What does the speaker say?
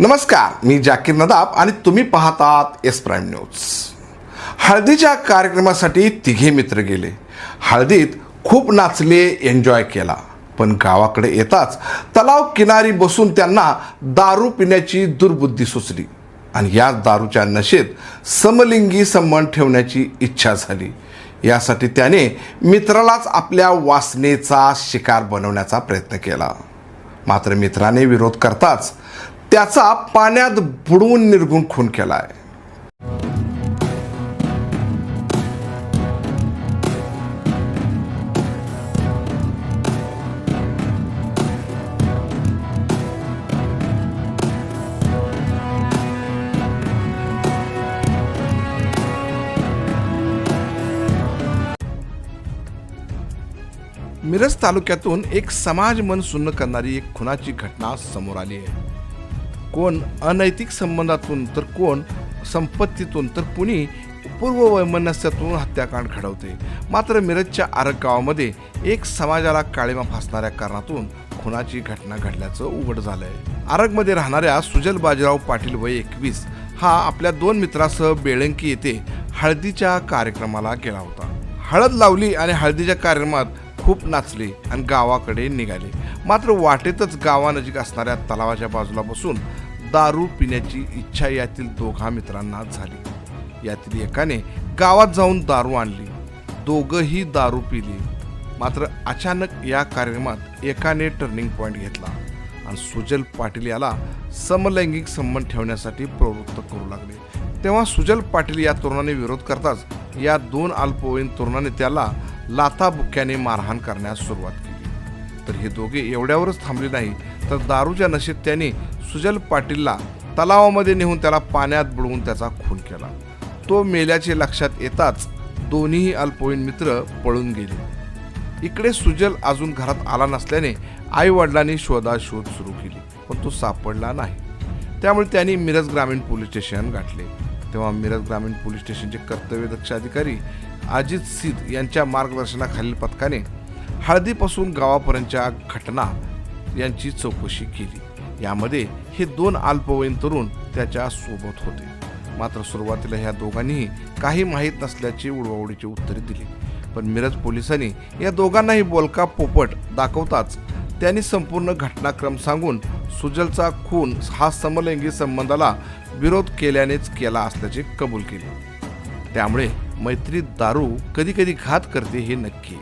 नमस्कार मी जाकीर नदाब आणि तुम्ही पाहतात एस प्राईम न्यूज. हळदीच्या कार्यक्रमासाठी तिघे मित्र गेले. हळदीत खूप नाचले एन्जॉय केला. पण गावाकडे येताच तलाव किनारी बसून त्यांना दारू पिण्याची दुर्बुद्धी सुचली. आणि या दारूच्या नशेत समलिंगी संबंध ठेवण्याची इच्छा झाली. यासाठी त्याने मित्रालाच आपल्या वासनेचा शिकार बनवण्याचा प्रयत्न केला. मात्र मित्राने विरोध करताच त्याचा पाण्यात बुडवून निर्गुण खून केलाय. मिरज तालुक्यातून एक समाज मन सुन्न करणारी एक खुनाची घटना समोर आली आहे. कोण अनैतिक संबंधातून तर कोण संपत्तीतून तर कुणी पूर्व वैमनस्यातून हत्याकांड घडवते. मात्र मिरजच्या आरग गावामध्ये एक समाजाला काळीमा फासणाऱ्या कारणातून खुनाची घटना घडल्याचं उघड झालंय. आरगमध्ये राहणाऱ्या सुजल बाजीराव पाटील वय एकवीस हा आपल्या दोन मित्रासह बेळंकी येथे हळदीच्या कार्यक्रमाला गेला होता. हळद लावली आणि हळदीच्या कार्यक्रमात खूप नाचले आणि गावाकडे निघाले. मात्र वाटेतच गावानजीक असणाऱ्या तलावाच्या बाजूला बसून दारू पिण्याची इच्छा यातील दोघा मित्रांना झाली. यातील एकाने गावात जाऊन दारू आणली. दोघंही दारू पिली. मात्र अचानक या कार्यक्रमात एकाने टर्निंग पॉईंट घेतला आणि सुजल पाटील याला समलैंगिक संबंध ठेवण्यासाठी प्रवृत्त करू लागले. तेव्हा सुजल पाटील या तरुणाने विरोध करताच या दोन अल्पवयीन तरुणाने त्याला लाथाबुक्याने मारहाण करण्यास सुरुवात केली. तर हे दोघे एवढ्यावरच थांबले नाही. तर दारूच्या नशेत त्याने सुजल पाटीलला तलावामध्ये नेऊन त्याला पाण्यात बुडवून त्याचा खून केला. तो मेल्याचे लक्षात येताच दोन्ही अल्पवयीन मित्र पळून गेले. इकडे सुजल अजून घरात आला नसल्याने आई वडिलांनी शोधाशोध सुरू केली पण तो सापडला नाही. त्यामुळे त्यांनी मिरज ग्रामीण पोलीस स्टेशन गाठले. तेव्हा मिरज ग्रामीण पोलीस स्टेशनचे कर्तव्यदक्ष अधिकारी अजित सिद्ध यांच्या मार्गदर्शनाखालील पथकाने हळदीपासून गावापर्यंतच्या घटना यांची चौकशी केली. यामध्ये हे दोन अल्पवयीन तरुण त्याच्या सोबत होते. मात्र सुरुवातीला ह्या दोघांनीही काही माहीत नसल्याची उडवाउडीची उत्तरे दिली. पण मिरज पोलिसांनी या दोघांनाही बोलका पोपट दाखवताच त्यांनी संपूर्ण घटनाक्रम सांगून सुजलचा खून हा समलैंगी संबंधाला विरोध केल्यानेच केला असल्याचे कबूल केले. त्यामुळे मैत्री दारू कधी कधी घात करते हे नक्की.